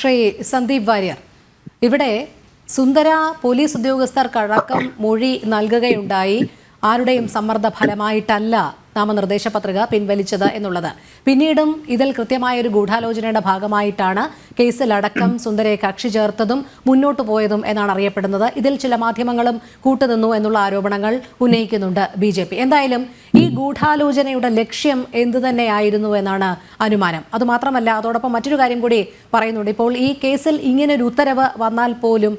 ശ്രീ സന്ദീപ് വാര്യർ. ഇവിടെ സുന്ദര പോലീസ് ഉദ്യോഗസ്ഥർക്കടക്കം മൊഴി നൽകുകയുണ്ടായി. ആരുടെയും സമ്മർദ്ദ ഫലമായിട്ടല്ല നാമനിർദ്ദേശ പത്രിക പിൻവലിച്ചത് എന്നുള്ളത്. പിന്നീടും ഇതിൽ കൃത്യമായ ഒരു ഗൂഢാലോചനയുടെ ഭാഗമായിട്ടാണ് കേസിലടക്കം സുന്ദരയെ കക്ഷി ചേർത്തതും മുന്നോട്ടു പോയതും എന്നാണ് അറിയപ്പെടുന്നത്. ഇതിൽ ചില മാധ്യമങ്ങളും കൂട്ടുനിന്നു എന്നുള്ള ആരോപണങ്ങൾ ഉന്നയിക്കുന്നുണ്ട് ബി എന്തായാലും ഈ ഗൂഢാലോചനയുടെ ലക്ഷ്യം എന്തു തന്നെയായിരുന്നു എന്നാണ് അനുമാനം. അതുമാത്രമല്ല അതോടൊപ്പം മറ്റൊരു കാര്യം കൂടി പറയുന്നുണ്ട്. ഇപ്പോൾ ഈ കേസിൽ ഇങ്ങനൊരു ഉത്തരവ് വന്നാൽ പോലും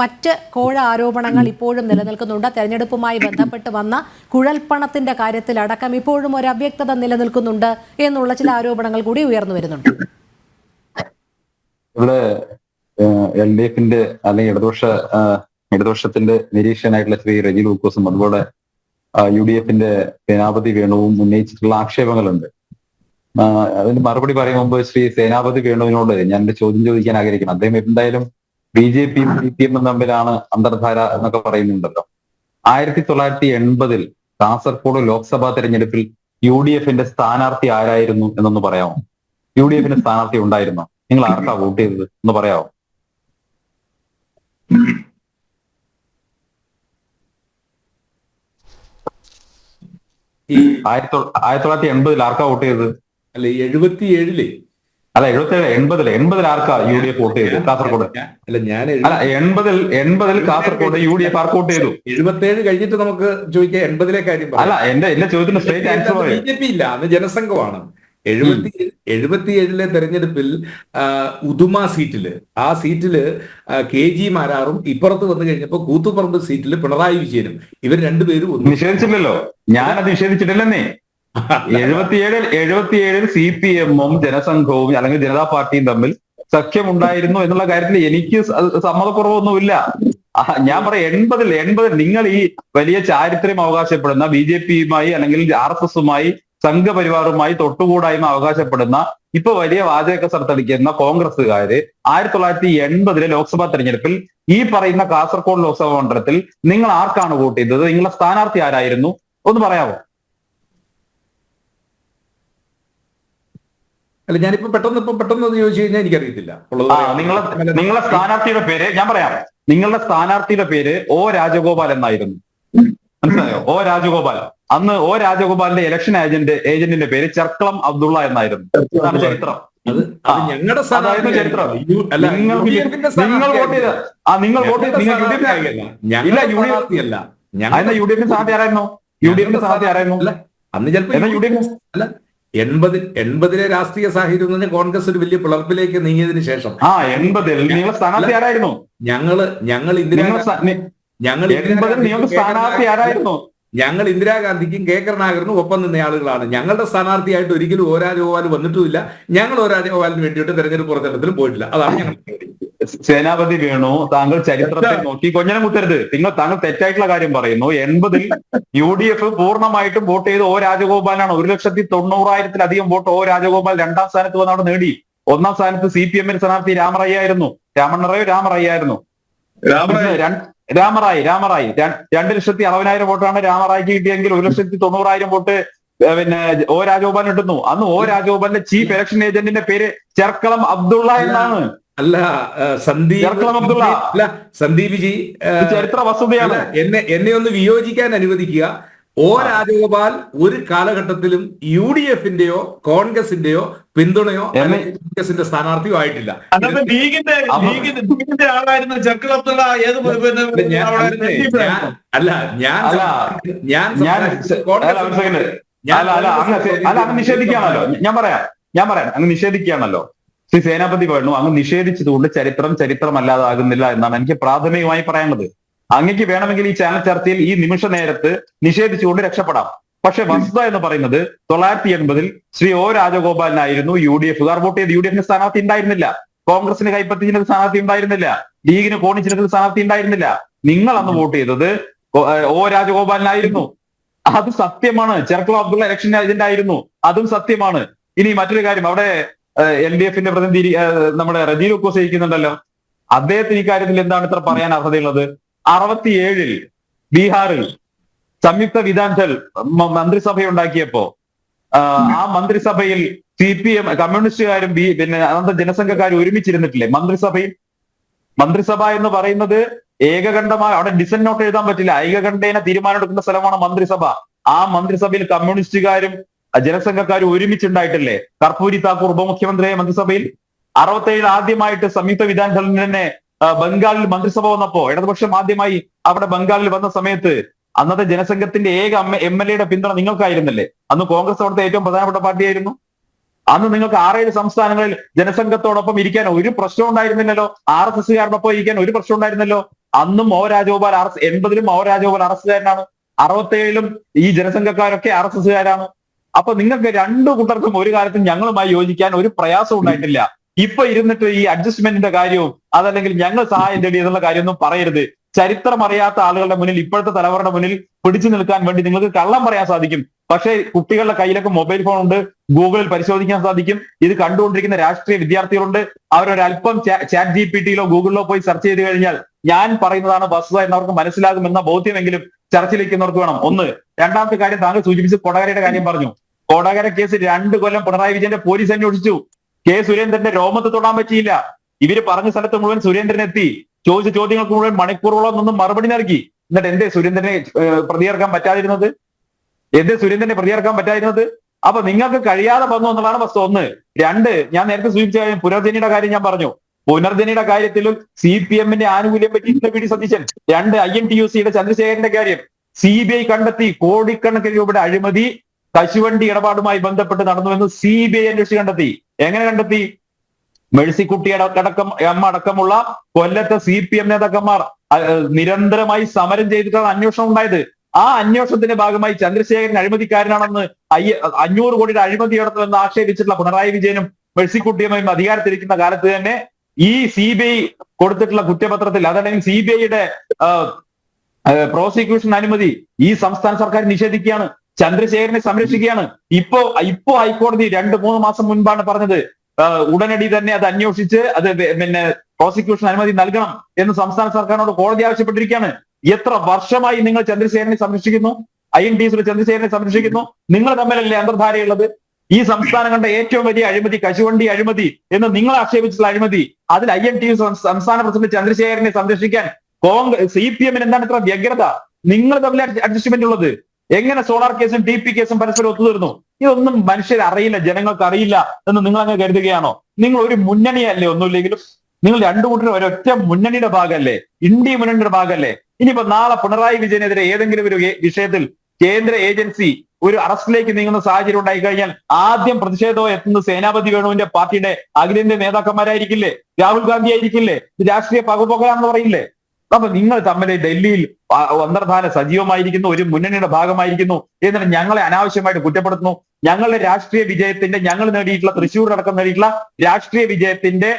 മറ്റ് കോഴ ആരോപണങ്ങൾ ഇപ്പോഴും നിലനിൽക്കുന്നുണ്ട്. തെരഞ്ഞെടുപ്പുമായി ബന്ധപ്പെട്ട് വന്ന കുഴൽപ്പണത്തിന്റെ കാര്യത്തിലടക്കം ഇപ്പോഴും ഒരു അവ്യക്തത നിലനിൽക്കുന്നുണ്ട് എന്നുള്ള ചില ആരോപണങ്ങൾ കൂടി ഉയർന്നു വരുന്നുണ്ട്. ഇവിടെ എൽ ഡി എഫിന്റെ അല്ലെങ്കിൽ ഇടതുപക്ഷ ഇടതുപക്ഷത്തിന്റെ നിരീക്ഷകനായിട്ടുള്ള ശ്രീ റജി ലൂക്കോസും അതുപോലെ യു ഡി എഫിന്റെ സേനാപതി വേണുവും ഉന്നയിച്ചിട്ടുള്ള ആക്ഷേപങ്ങളുണ്ട്. അതിന്റെ അതിന് മറുപടി പറയും മുമ്പ് ശ്രീ സേനാപതി വേണുവിനോട് ഞാൻ എന്റെ ചോദ്യം ചോദിക്കാൻ ആഗ്രഹിക്കുന്നു. അദ്ദേഹം എന്തായാലും ബി ജെ പിയും സി പി എമ്മും തമ്മിലാണ് അന്തർധാര എന്നൊക്കെ പറയുന്നുണ്ടല്ലോ. ആയിരത്തി തൊള്ളായിരത്തി എൺപതിൽ കാസർഗോഡ് ലോക്സഭാ തെരഞ്ഞെടുപ്പിൽ യു ഡി എഫിന്റെ സ്ഥാനാർത്ഥി ആരായിരുന്നു എന്നൊന്ന് പറയാമോ? യു ഡി എഫിന്റെ സ്ഥാനാർത്ഥി ഉണ്ടായിരുന്നോ? നിങ്ങൾ ആർക്കാ വോട്ട് ചെയ്തത് എന്ന് പറയാമോ? ഈ ആയിരത്തി ആയിരത്തി തൊള്ളായിരത്തി എൺപതിൽ ആർക്കാ വോട്ട് ചെയ്തത്? അല്ലെ എഴുപത്തി എഴുപത്തിയേഴിലെ അല്ല എഴുപത്തേഴ് എൺപതിൽ എൺപതിൽ ആർക്കാ യു ഡി എഫ് വോട്ട് ചെയ്തു കാസർഗോഡ് അല്ല ഞാൻ അല്ല എൺപതിൽ എൺപതിൽ കാസർഗോഡ് യു ഡി എഫ് ആർക്ക് വോട്ട് ചെയ്തു? എഴുപത്തേഴ് കഴിഞ്ഞിട്ട് നമുക്ക് ചോദിക്കാം എൺപതിലെ കാര്യം അല്ല എന്റെ എന്റെ ചോദ്യത്തിന് straight answer B J P ഇല്ല അന്ന് ജനസംഘമാണ്. എഴുപത്തി എഴുപത്തിയേഴിലെ തെരഞ്ഞെടുപ്പിൽ ഉദുമ സീറ്റിൽ ആ സീറ്റിൽ കെ ജി മാരാറും ഇപ്പുറത്ത് വന്നു കഴിഞ്ഞപ്പോ കൂത്തുപറമ്പ് സീറ്റിൽ പിണറായി വിജയനും ഇവർ രണ്ടുപേരും നിഷേധിച്ചില്ലല്ലോ. ഞാനത് നിഷേധിച്ചിട്ടില്ലെന്നേ. എഴുപത്തിയേഴിൽ എഴുപത്തിയേഴിൽ സി പി എമ്മും ജനസംഘവും അല്ലെങ്കിൽ ജനതാ പാർട്ടിയും തമ്മിൽ സഖ്യമുണ്ടായിരുന്നു എന്നുള്ള കാര്യത്തിൽ എനിക്ക് സമ്മതക്കുറവൊന്നുമില്ല. ഞാൻ പറയാം എൺപതിൽ എൺപതിൽ നിങ്ങൾ ഈ വലിയ ചാരിത്രം അവകാശപ്പെടുന്ന ബി ജെ പിയുമായി അല്ലെങ്കിൽ ആർ എസ് എസുമായി സംഘപരിവാറുമായി തൊട്ടുകൂടായ്മ അവകാശപ്പെടുന്ന ഇപ്പൊ വലിയ വാചക സർത്തടിക്കുന്ന കോൺഗ്രസ്സുകാര് ആയിരത്തി തൊള്ളായിരത്തി എൺപതിലെ ലോക്സഭാ തെരഞ്ഞെടുപ്പിൽ ഈ പറയുന്ന കാസർഗോഡ് ലോക്സഭാ മണ്ഡലത്തിൽ നിങ്ങൾ ആർക്കാണ് വോട്ട് ചെയ്തത്? നിങ്ങളുടെ സ്ഥാനാർത്ഥി ആരായിരുന്നു? ഒന്ന് പറയാമോ? അല്ല ഞാനിപ്പോ പെട്ടെന്ന് ഇപ്പൊ പെട്ടെന്ന് ചോദിച്ചു കഴിഞ്ഞാൽ എനിക്കറിയത്തില്ല. ഉള്ളത് നിങ്ങളെ നിങ്ങളുടെ സ്ഥാനാർത്ഥിയുടെ പേര് ഞാൻ പറയാം. നിങ്ങളുടെ സ്ഥാനാർത്ഥിയുടെ പേര് ഓ രാജഗോപാൽ എന്നായിരുന്നു. മനസ്സിലായോ? ഓ രാജഗോപാൽ. അന്ന് ഓ രാജഗോപാലിന്റെ ഇലക്ഷൻ ഏജന്റ് ഏജന്റിന്റെ പേര് ചെർക്കളം അബ്ദുള്ള എന്നായിരുന്നു. അതാണ് ചരിത്രം. ഞങ്ങളുടെ ചരിത്രം. അല്ല നിങ്ങൾ യു ഡി എഫിന്റെ നിങ്ങൾ വോട്ട് ചെയ്ത ആ നിങ്ങൾ വോട്ട് ചെയ്ത് നിങ്ങൾ യു ഡി എഫ് സ്ഥാനാർത്ഥിയല്ല. ഇല്ല, ഞങ്ങളുടെ യു ഡി എഫ് സ്ഥാനാർത്ഥിയല്ല അതിന്റെ യു ഡി എഫിന്റെ സ്ഥാനാർത്ഥി ആരായിരുന്നു? യു ഡി എഫിന്റെ സ്ഥാനാർത്ഥി ആരായിരുന്നു? അല്ല അന്ന് ചിലപ്പോ യു ഡി എഫ് അല്ല എൺപതിൽ എൺപതിലെ രാഷ്ട്രീയ സാഹചര്യം എന്ന് പറഞ്ഞാൽ കോൺഗ്രസ് ഒരു വലിയ പിളർപ്പിലേക്ക് നീങ്ങിയതിന് ശേഷം. ആ എൺപതിൽ നിങ്ങൾ സ്ഥാനാർത്ഥി ആരായിരുന്നു ഞങ്ങൾ ഞങ്ങൾ ഇന്ദിരാ ഞങ്ങൾ സ്ഥാനാർത്ഥി ആരായിരുന്നു ഞങ്ങൾ ഇന്ദിരാഗാന്ധിക്കും കെ കരുണാകരനും ഒപ്പം നിന്ന ആളുകളാണ്. ഞങ്ങളുടെ സ്ഥാനാർത്ഥിയായിട്ട് ഒരിക്കലും ഓ രാജഗോപാൽ വന്നിട്ടുമില്ല. ഞങ്ങൾ ഓ രാജഗോപാലിന് വേണ്ടിയിട്ട് തെരഞ്ഞെടുപ്പ് പുറത്തെടുപ്പിലും പോയിട്ടില്ല. അതാണ് ഞങ്ങൾ സേനാപതി വേണു താങ്കൾ ചരിത്രത്തെ നോക്കി. കൊഞ്ഞനം കുത്തരുത്. നിങ്ങൾ താങ്കൾ തെറ്റായിട്ടുള്ള കാര്യം പറയുന്നു. എൺപതിൽ യു ഡി എഫ് പൂർണമായിട്ടും വോട്ട് ചെയ്ത് ഓ രാജഗോപാലാണ്. ഒരു ലക്ഷത്തി തൊണ്ണൂറായിരത്തിലധികം വോട്ട് ഓ രാജഗോപാൽ രണ്ടാം സ്ഥാനത്ത് വന്ന് അവിടെ നേടി. ഒന്നാം സ്ഥാനത്ത് സി പി എമ്മിന്റെ സ്ഥാനാർത്ഥി രാമറായി ആയിരുന്നു. രാമണ്ണറായോ രാമറായി ആയിരുന്നു. രാമറായി. രാമറായി രണ്ട് ലക്ഷത്തി അറുപതിനായിരം വോട്ടാണ് രാമറായിക്ക് കിട്ടിയെങ്കിൽ ഒരു ലക്ഷത്തി തൊണ്ണൂറായിരം വോട്ട് പിന്നെ ഓ രാജഗോപാൽ കിട്ടുന്നു. അന്ന് ഓ രാജഗോപാലിന്റെ ചീഫ് ഇലക്ഷൻ ഏജന്റിന്റെ പേര് ചെർക്കളം അബ്ദുള്ള എന്നാണ്. അല്ല സന്ദീപ്. അല്ല സന്ദീപ് ജി ചരിത്ര വസ്തുതയാണ് എന്നെ എന്നെ ഒന്ന് വിയോജിക്കാൻ അനുവദിക്കുക. ഓ രാജഗോപാൽ ഒരു കാലഘട്ടത്തിലും യു ഡി എഫിന്റെയോ കോൺഗ്രസിന്റെയോ പിന്തുണയോ കോൺഗ്രസിന്റെ സ്ഥാനാർത്ഥിയോ ആയിട്ടില്ല. അല്ല, ഞാൻ- ഞാൻ- ഞാൻ നിഷേധിക്കുകയാണല്ലോ. ഞാൻ പറയാം ഞാൻ പറയാം അങ്ങ് നിഷേധിക്കുകയാണല്ലോ. ശ്രീ സേനാപതി പറഞ്ഞു അങ്ങ് നിഷേധിച്ചതുകൊണ്ട് ചരിത്രം ചരിത്രമല്ലാതാകുന്നില്ല എന്നാണ് എനിക്ക് പ്രാഥമികമായി പറയാനുള്ളത്. അങ്ങക്ക് വേണമെങ്കിൽ ഈ ചാനൽ ചർച്ചയിൽ ഈ നിമിഷ നേരത്ത് നിഷേധിച്ചുകൊണ്ട് രക്ഷപ്പെടാം. പക്ഷെ വസ്തുത എന്ന് പറയുന്നത് തൊള്ളായിരത്തി എൺപതിൽ ശ്രീ ഒ രാജഗോപാലിനായിരുന്നു യു ഡി എഫുകാർ വോട്ട് ചെയ്ത്. യു ഡി എഫിന് സ്ഥാനാർത്ഥി ഉണ്ടായിരുന്നില്ല. കോൺഗ്രസിന് കൈപ്പത്തിച്ചിന് സ്ഥാനാർത്ഥി ഉണ്ടായിരുന്നില്ല. ലീഗിന് കോണിച്ചിന് സ്ഥാനാർത്ഥി ഉണ്ടായിരുന്നില്ല. നിങ്ങൾ അന്ന് വോട്ട് ചെയ്തത് ഒ- രാജഗോപാലിനായിരുന്നു. അത് സത്യമാണ്. ചെർക്കള അബ്ദുള്ള ഇലക്ഷൻ ഏജന്റ് ആയിരുന്നു അതും സത്യമാണ്. ഇനി മറ്റൊരു കാര്യം. അവിടെ എൽ ഡി എഫിന്റെ പ്രതിനിധി നമ്മുടെ റജീവ് ലൂക്കോസ് ഇരിക്കുന്നുണ്ടല്ലോ അദ്ദേഹത്തിന് ഈ കാര്യത്തിൽ എന്താണ് ഇത്ര പറയാൻ അർഹതയുള്ളത് അറുപത്തിയേഴിൽ ബീഹാറിൽ സംയുക്ത വിധാൻചൽ മന്ത്രിസഭ ഉണ്ടാക്കിയപ്പോ ആ, മന്ത്രിസഭയിൽ സി പി എം കമ്മ്യൂണിസ്റ്റുകാരും ബി പിന്നെ അന്നത്തെ ജനസംഘക്കാരും ഒരുമിച്ചിരുന്നിട്ടില്ലേ മന്ത്രിസഭയിൽ? മന്ത്രിസഭ എന്ന് പറയുന്നത് ഏകകണ്ഠമായ അവിടെ ഡിസൻ നോട്ട് എഴുതാൻ പറ്റില്ല. ഏകകണ്ഠേന തീരുമാനമെടുക്കുന്ന സ്ഥലമാണ് മന്ത്രിസഭ. ആ മന്ത്രിസഭയിൽ കമ്മ്യൂണിസ്റ്റുകാരും അഹ് ഒരുമിച്ചുണ്ടായിട്ടല്ലേ? കർപ്പൂരി താക്കൂർ ഉപമുഖ്യമന്ത്രിയായ മന്ത്രിസഭയിൽ അറുപത്തേഴ് ആദ്യമായിട്ട് സംയുക്ത വിധാനസഭയിൽ ബംഗാളിൽ മന്ത്രിസഭ വന്നപ്പോ ഇടതുപക്ഷം ആദ്യമായി അവിടെ ബംഗാളിൽ വന്ന സമയത്ത് അന്നത്തെ ജനസംഘത്തിന്റെ ഏക എം എൽ എയുടെ പിന്തുണ നിങ്ങൾക്കായിരുന്നല്ലേ? അന്ന് കോൺഗ്രസ് അവിടുത്തെ ഏറ്റവും പ്രധാനപ്പെട്ട പാർട്ടിയായിരുന്നു. അന്ന് നിങ്ങൾക്ക് ആറേഴ് സംസ്ഥാനങ്ങളിൽ ജനസംഘത്തോടൊപ്പം ഇരിക്കാൻ ഒരു പ്രശ്നം ഉണ്ടായിരുന്നില്ലല്ലോ. ആർ എസ് എസ്സുകാരോടൊപ്പം ഇരിക്കാൻ ഒരു പ്രശ്നം ഉണ്ടായിരുന്നല്ലോ. അന്നും ഓ രാജഗോപാൽ എസ് എൺപതിലും ഓ രാജഗോപാൽ ആർ എസ്സുകാരനാണ് അറുപത്തേഴിലും ഈ ജനസംഘക്കാരൊക്കെ ആർ എസ് എസ്സുകാരാണ് അപ്പൊ നിങ്ങൾക്ക് രണ്ടു കൂട്ടർക്കും ഒരു കാലത്തും ഞങ്ങളുമായി യോജിക്കാൻ ഒരു പ്രയാസം ഉണ്ടായിട്ടില്ല. ഇപ്പൊ ഇരുന്നിട്ട് ഈ അഡ്ജസ്റ്റ്മെന്റിന്റെ കാര്യവും അതല്ലെങ്കിൽ ഞങ്ങൾ സഹായം തേടി എന്നുള്ള കാര്യമൊന്നും പറയരുത്. ചരിത്രം അറിയാത്ത ആളുകളുടെ മുന്നിൽ ഇപ്പോഴത്തെ തലമുറയുടെ മുന്നിൽ പിടിച്ചു നിൽക്കാൻ വേണ്ടി നിങ്ങൾക്ക് കള്ളം പറയാൻ സാധിക്കും. പക്ഷേ കുട്ടികളുടെ കയ്യിലൊക്കെ മൊബൈൽ ഫോൺ ഉണ്ട് ഗൂഗിളിൽ പരിശോധിക്കാൻ സാധിക്കും. ഇത് കണ്ടുകൊണ്ടിരിക്കുന്ന രാഷ്ട്രീയ വിദ്യാർത്ഥികളുണ്ട്. അവരൊരല്പം ചാറ്റ് ജി പി ടിയിലോ ഗൂഗിളിലോ പോയി സെർച്ച് ചെയ്ത് കഴിഞ്ഞാൽ ഞാൻ പറയുന്നതാണ് വസ്തുത എന്നവർക്ക് മനസ്സിലാകുമെന്ന ബോധ്യമെങ്കിലും ചർച്ചയിലേക്ക് വേണം. ഒന്ന് രണ്ടാമത്തെ കാര്യം താങ്കൾ സൂചിപ്പിച്ച് കൊടകരയുടെ കാര്യം പറഞ്ഞു. കൊടകര കേസ് രണ്ട് കൊല്ലം പിണറായി വിജയന്റെ പോലീസ് അന്വേഷിച്ചു. കെ സുരേന്ദ്രന്റെ രോമത്ത് തൊടാൻ പറ്റിയില്ല. ഇവർ പറഞ്ഞ സ്ഥലത്ത് മുഴുവൻ സുരേന്ദ്രൻ എത്തി. ചോദിച്ച ചോദ്യങ്ങൾക്ക് മുഴുവൻ മണിക്കൂറോളം നിന്നും മറുപടി നൽകി. എന്നിട്ട് എന്തേ സുരേന്ദ്രനെ പ്രതികർക്കാൻ പറ്റാതിരുന്നത്? എന്തേ സുരേന്ദ്രനെ പ്രതികർക്കാൻ പറ്റാതിരുന്നത്? അപ്പൊ നിങ്ങൾക്ക് കഴിയാതെ വന്നു എന്നുള്ളതാണ് വസ്തു ഒന്ന്. രണ്ട് ഞാൻ നേരത്തെ സൂചിപ്പിച്ച കാര്യം പുനർജനിയുടെ കാര്യം ഞാൻ പറഞ്ഞു. പുനർജനിയുടെ കാര്യത്തിലും സി പി എമ്മിന്റെ ആനുകൂല്യം പറ്റി പി ഡി സതീശൻ. രണ്ട് ഐ എൻ ടി യു സിയുടെ ചന്ദ്രശേഖരന്റെ കാര്യം. സി ബി ഐ കണ്ടെത്തി കോടിക്കണക്കിന് രൂപയുടെ അഴിമതി കശുവണ്ടി ഇടപാടുമായി ബന്ധപ്പെട്ട് നടന്നുവെന്ന് സി ബി ഐ അന്വേഷിച്ച് കണ്ടെത്തി. എങ്ങനെ കണ്ടെത്തി? മെഴ്സിക്കുട്ടി അടക്കം എം അടക്കമുള്ള കൊല്ലത്തെ സി പി എം നേതാക്കന്മാർ നിരന്തരമായി സമരം ചെയ്തിട്ടാണ് അന്വേഷണം ഉണ്ടായത്. ആ അന്വേഷണത്തിന്റെ ഭാഗമായി ചന്ദ്രശേഖരൻ അഴിമതിക്കാരനാണെന്ന് അയ്യ അഞ്ഞൂറ് കോടിയുടെ അഴിമതി നടത്തുമെന്ന് ആക്ഷേപിച്ചിട്ടുള്ള പിണറായി വിജയനും മേഴ്സിക്കുട്ടിയമ്മയും അധികാരത്തിരിക്കുന്ന കാലത്ത് തന്നെ ഈ സി ബി ഐ കൊടുത്തിട്ടുള്ള കുറ്റപത്രത്തിൽ അതല്ലെങ്കിൽ സി ബി ഐയുടെ പ്രോസിക്യൂഷൻ അനുമതി ഈ സംസ്ഥാന സർക്കാർ നിഷേധിക്കുകയാണ്. ചന്ദ്രശേഖരനെ സംരക്ഷിക്കുകയാണ്. ഇപ്പോ ഇപ്പോ ഹൈക്കോടതി രണ്ട് മൂന്ന് മാസം മുൻപാണ് പറഞ്ഞത് ഉടനടി തന്നെ അത് അന്വേഷിച്ച് അത് പിന്നെ പ്രോസിക്യൂഷൻ അനുമതി നൽകണം എന്ന് സംസ്ഥാന സർക്കാരിനോട് കോടതി ആവശ്യപ്പെട്ടിരിക്കുകയാണ്. എത്ര വർഷമായി നിങ്ങൾ ചന്ദ്രശേഖരനെ സംരക്ഷിക്കുന്നു? ഐ എൻ ഡി സിയുടെ ചന്ദ്രശേഖരനെ സംരക്ഷിക്കുന്നു. നിങ്ങൾ തമ്മിലല്ലേ അന്തർധാരയുള്ളത്? ഈ സംസ്ഥാനം കണ്ട ഏറ്റവും വലിയ അഴിമതി കശുവണ്ടി അഴിമതി എന്ന് നിങ്ങൾ ആക്ഷേപിച്ചിട്ടുള്ള അഴിമതി അതിൽ ഐ എൻ ടി സംസ്ഥാന പ്രസിഡന്റ് ചന്ദ്രശേഖരനെ സംരക്ഷിക്കാൻ കോൺഗ്രസ് സി പി എമ്മിന് എന്താണ് ഇത്ര വ്യഗ്രത? നിങ്ങൾ തമ്മിൽ അഡ്ജസ്റ്റ്മെന്റ് ഉള്ളത്. എങ്ങനെ സോളാർ കേസും ടി പി കേസും പരസ്പരം ഒത്തുതീർന്നു? ഇതൊന്നും മനുഷ്യർ അറിയില്ല ജനങ്ങൾക്ക് അറിയില്ല എന്ന് നിങ്ങൾ അങ്ങ് കരുതുകയാണോ? നിങ്ങൾ ഒരു മുന്നണിയല്ലേ ഒന്നുമില്ലെങ്കിലും നിങ്ങൾ രണ്ടു കൂട്ടരും ഒരൊറ്റ മുന്നണിയുടെ ഭാഗമല്ലേ ഇന്ത്യ മുന്നണിയുടെ ഭാഗമല്ലേ ഇനിയിപ്പോ നാളെ പിണറായി വിജയനെതിരെ ഏതെങ്കിലും ഒരു വിഷയത്തിൽ കേന്ദ്ര ഏജൻസി ഒരു അറസ്റ്റിലേക്ക് നീങ്ങുന്ന സാഹചര്യം ഉണ്ടായി കഴിഞ്ഞാൽ ആദ്യം പ്രതിഷേധവും എത്തുന്ന സേനാപതി വേണുവിന്റെ പാർട്ടിയുടെ അഖിലേന്ത്യാ നേതാക്കന്മാരായിരിക്കില്ലേ? രാഹുൽ ഗാന്ധി ആയിരിക്കില്ലേ രാഷ്ട്രീയ പകപോകലാണെന്ന് പറയില്ലേ? അപ്പൊ നിങ്ങൾ തമ്മിൽ ഡൽഹിയിൽ അന്തർധാന സജീവമായിരിക്കുന്നു ഒരു മുന്നണിയുടെ ഭാഗമായിരിക്കുന്നു എന്നിട്ട് ഞങ്ങളെ അനാവശ്യമായിട്ട് കുറ്റപ്പെടുത്തുന്നു. ഞങ്ങളുടെ രാഷ്ട്രീയ വിജയത്തിന്റെ ഞങ്ങൾ നേടിയിട്ടുള്ള തൃശ്ശൂർ അടക്കം നേടിയിട്ടുള്ള രാഷ്ട്രീയ വിജയത്തിന്റെ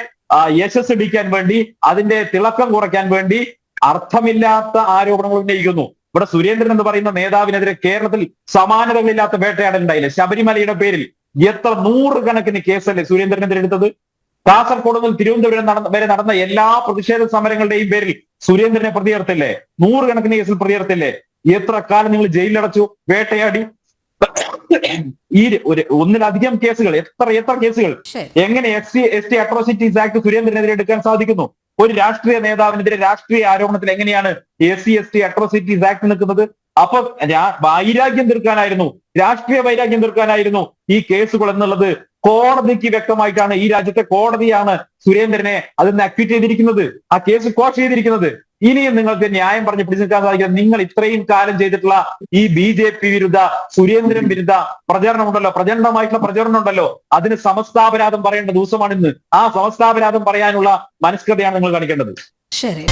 യശസ് ഇടിക്കാൻ വേണ്ടി അതിന്റെ തിളക്കം കുറയ്ക്കാൻ വേണ്ടി അർത്ഥമില്ലാത്ത ആരോപണങ്ങൾ ഉന്നയിക്കുന്നു. ഇവിടെ സുരേന്ദ്രൻ എന്ന് പറയുന്ന നേതാവിനെതിരെ കേരളത്തിൽ സമാനതകളില്ലാത്ത വേട്ടയാടൽ ഉണ്ടായില്ല. ശബരിമലയുടെ പേരിൽ എത്ര നൂറുകണക്കിന് കേസല്ലേ സുരേന്ദ്രനെതിരെ എടുത്തത്? കാസർഗോഡ് മുതൽ തിരുവനന്തപുരം നടന്ന വരെ നടന്ന എല്ലാ പ്രതിഷേധ സമരങ്ങളുടെയും പേരിൽ സുരേന്ദ്രനെ പ്രതിയർത്തില്ലേ? നൂറുകണക്കിന് കേസിൽ പ്രതിയർത്തില്ലേ? എത്ര കാലം നിങ്ങൾ ജയിലിലടച്ചു? വേട്ടയാടി? ഈ ഒരു ഒന്നിലധികം കേസുകൾ എത്ര എത്ര കേസുകൾ? എങ്ങനെ S C S T atrocities act സുരേന്ദ്രനെതിരെ എടുക്കാൻ സാധിക്കുന്നു? ഒരു രാഷ്ട്രീയ നേതാവിനെതിരെ രാഷ്ട്രീയ ആരോപണത്തിൽ എങ്ങനെയാണ് S C S T atrocities act നിൽക്കുന്നത്? അപ്പൊ വൈരാഗ്യം തീർക്കാനായിരുന്നു. രാഷ്ട്രീയ വൈരാഗ്യം തീർക്കാനായിരുന്നു ഈ കേസുകൾ എന്നുള്ളത്. കോടതിക്ക് വ്യക്തമായിട്ടാണ് ഈ രാജ്യത്തെ കോടതിയാണ് സുരേന്ദ്രനെ അതിൽ നിന്ന് അക്വിറ്റ് ചെയ്തിരിക്കുന്നത്. ആ കേസ് കോഷ് ചെയ്തിരിക്കുന്നത്. ഇനിയും നിങ്ങൾക്ക് ന്യായം പറഞ്ഞ് പിടിച്ചു നിൽക്കാൻ സാധിക്കില്ല നിങ്ങൾ ഇത്രയും കാലം ചെയ്തിട്ടുള്ള ഈ ബി ജെ പി വിരുദ്ധ സുരേന്ദ്രൻ വിരുദ്ധ പ്രചരണം ഉണ്ടല്ലോ പ്രചണ്ഡമായിട്ടുള്ള പ്രചരണം ഉണ്ടല്ലോ അതിന് സമസ്താപരാധം പറയേണ്ട ദിവസമാണ് ഇന്ന് ആ സമസ്താപരാധം പറയാനുള്ള മനസ്കൃതയാണ് നിങ്ങൾ കാണിക്കേണ്ടത്. ശരി.